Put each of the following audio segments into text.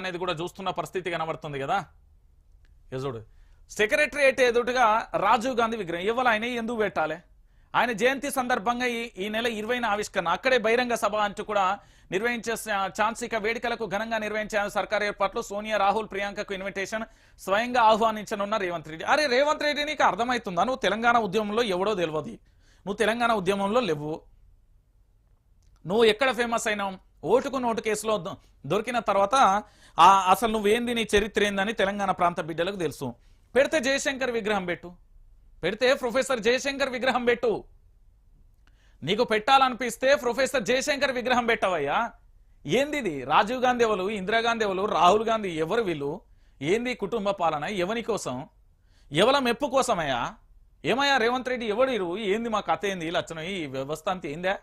అనేది కూడా చూస్తున్న పరిస్థితి కనబడుతుంది కదా? యజుడు సెక్రటరియట్ ఎదుటిగా రాజీవ్ గాంధీ విగ్రహం. ఇవ్వాలి? ఆయన ఎందుకు పెట్టాలి? ఆయన జయంతి సందర్భంగా ఈ ఈ నెల ఇరవైన ఆవిష్కరణ. అక్కడే బహిరంగ సభ అంటూ కూడా నిర్వహించే ఛాన్స్ ఇక వేడుకలకు ఘనంగా నిర్వహించే సర్కార్ ఏర్పాట్లు సోనియా రాహుల్ ప్రియాంకకు ఇన్విటేషన్ స్వయంగా ఆహ్వానించనున్న రేవంత్ రెడ్డి. అరే రేవంత్ రెడ్డి నీకు అర్థమవుతుందా నువ్వు తెలంగాణ ఉద్యమంలో ఎవడో తెలియదు నువ్వు తెలంగాణ ఉద్యమంలో లేవు. నువ్వు ఎక్కడ ఫేమస్ అయినావు? ఓటుకు నోటు కేసులో దొరికిన తర్వాత ఆ అసలు నువ్వేంది నీ చరిత్ర ఏందని తెలంగాణ ప్రాంత బిడ్డలకు తెలుసు. పెడితే జయశంకర్ విగ్రహం పెట్టు. పెడితే ప్రొఫెసర్ జయశంకర్ విగ్రహం పెట్టు. నీకు పెట్టాలనిపిస్తే ప్రొఫెసర్ జయశంకర్ విగ్రహం పెట్టవయ్యా. ఏంది ఇది? రాజీవ్ గాంధీ ఎవరు? ఇందిరాగాంధీ ఎవరు? రాహుల్ గాంధీ ఎవరు వీళ్ళు? ఏంది కుటుంబ పాలన? ఎవని కోసం? ఎవల మెప్పు కోసమయ్యా? ఏమయ్యా రేవంత్ రెడ్డి ఎవడు ఇరు ఏంది మా కథ ఏంది? లక్షణం ఈ వ్యవస్థ అంతా ఏందా?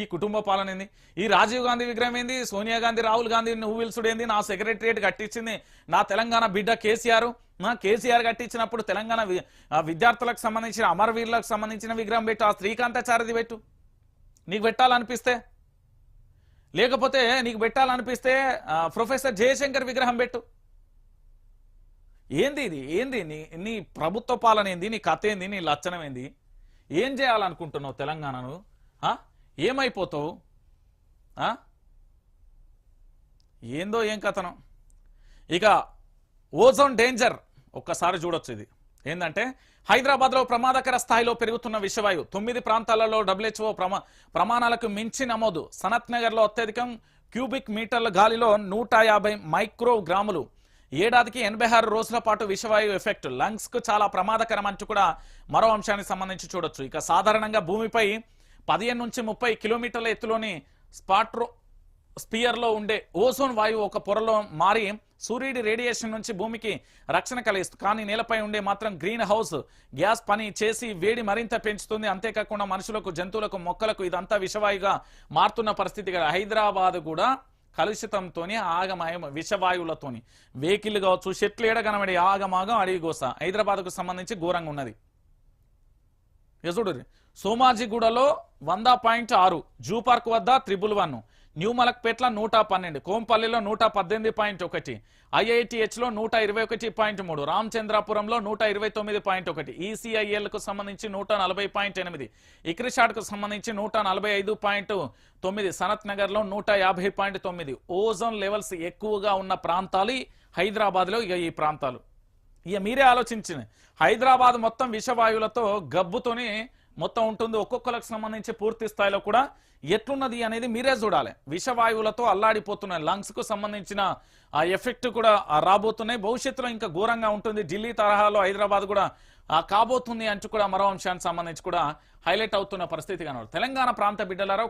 ఈ కుటుంబ పాలన ఏంది? ఈ రాజీవ్ గాంధీ విగ్రహం ఏంది? సోనియా గాంధీ రాహుల్ గాంధీ నువ్వు ఏంది? నా సెక్రటరియట్ కట్టించింది నా తెలంగాణ బిడ్డ కేసీఆర్. నా కేసీఆర్ కట్టించినప్పుడు తెలంగాణ విద్యార్థులకు సంబంధించిన అమరవీరులకు సంబంధించిన విగ్రహం పెట్టు ఆ శ్రీకాంతాచార్యది పెట్టు. నీకు పెట్టాలనిపిస్తే. లేకపోతే నీకు పెట్టాలనిపిస్తే ప్రొఫెసర్ జయశంకర్ విగ్రహం పెట్టు. ఏంది ఇది? ఏంది నీ నీ ప్రభుత్వ పాలన ఏంది? నీ కథ ఏంది? నీ లచ్చనం ఏంది? ఏం చేయాలనుకుంటున్నావు తెలంగాణను? ఆ? ఏమైపోతావు? ఏందో ఏం కథనం. ఇక ఓజోన్ డేంజర్. ఒక్కసారి చూడొచ్చు ఇది. ఏంటంటే హైదరాబాద్లో ప్రమాదకర స్థాయిలో పెరుగుతున్న విషవాయు తొమ్మిది ప్రాంతాలలో డబ్ల్యూహెచ్ఓ ప్రమా ప్రమాణాలకు మించి నమోదు. సనత్ నగర్లో అత్యధికం క్యూబిక్ మీటర్ల గాలిలో నూట యాభై మైక్రో గ్రాములు ఏడాదికి ఎనభై ఆరు రోజుల పాటు విషవాయు ఎఫెక్ట్. లంగ్స్కు చాలా ప్రమాదకరం అంటూ కూడా మరో అంశానికి సంబంధించి చూడొచ్చు. ఇక సాధారణంగా భూమిపై పదిహేను నుంచి ముప్పై కిలోమీటర్ల ఎత్తులోని స్పాట్రో స్పియర్లో ఉండే ఓజోన్ వాయువు ఒక పొరలో మారి సూర్యుడి రేడియేషన్ నుంచి భూమికి రక్షణ కలిగిస్తుంది కానీ నేలపై ఉండే మాత్రం గ్రీన్ హౌస్ గ్యాస్ పని చేసి వేడి మరింత పెంచుతుంది. అంతేకాకుండా మనుషులకు జంతువులకు మొక్కలకు ఇదంతా విషవాయుగా మారుతున్న పరిస్థితి హైదరాబాద్ కూడా కలుషితంతోని ఆగమాయం విషవాయువులతోని. వెహికల్ కావచ్చు చెట్లు ఏడ కనబడి ఆగమాగం అడిగి గోస. హైదరాబాద్కు సంబంధించి ఘోరంగా ఉన్నది. యజుడు సోమాజిగూడలో వంద పాయింట్ ఆరు జూ పార్క్ వద్ద త్రిబుల్ వన్ న్యూ మలక్పేట్ల నూట పన్నెండు కోంపల్లిలో నూట పద్దెనిమిది పాయింట్ ఒకటి ఐఐటిహెచ్లో నూట ఇరవై ఒకటి పాయింట్ మూడు రామచంద్రాపురంలో నూట ఇరవై తొమ్మిది పాయింట్ ఒకటి ఈసీఐఎల్కు సంబంధించి నూట నలభై పాయింట్ ఎనిమిది ఇక్రిషాడ్కు సంబంధించి నూట నలభై ఐదు పాయింట్ తొమ్మిది సనత్ నగర్లో నూట యాభై పాయింట్ తొమ్మిది ఓజోన్ లెవెల్స్ ఎక్కువగా ఉన్న ప్రాంతాలు హైదరాబాద్లో ఇక ఈ ప్రాంతాలు. ఇక మీరే ఆలోచించింది హైదరాబాద్ మొత్తం విషవాయువులతో గబ్బుతోని మొత్తం ఉంటుంది. ఒక్కొక్కలకు సంబంధించి పూర్తి స్థాయిలో కూడా ఎట్లున్నది అనేది మీరే చూడాలి. విషవాయువులతో అల్లాడిపోతున్నాయి లంగ్స్కు సంబంధించిన ఆ ఎఫెక్ట్ కూడా రాబోతున్నాయి. భవిష్యత్తులో ఇంకా ఘోరంగా ఉంటుంది. ఢిల్లీ తరహాలో హైదరాబాద్ కూడా ఆ కాబోతుంది అంటూ కూడా మరో అంశానికి సంబంధించి కూడా హైలైట్ అవుతున్న పరిస్థితి కనబడు తెలంగాణ ప్రాంత బిడ్డలారా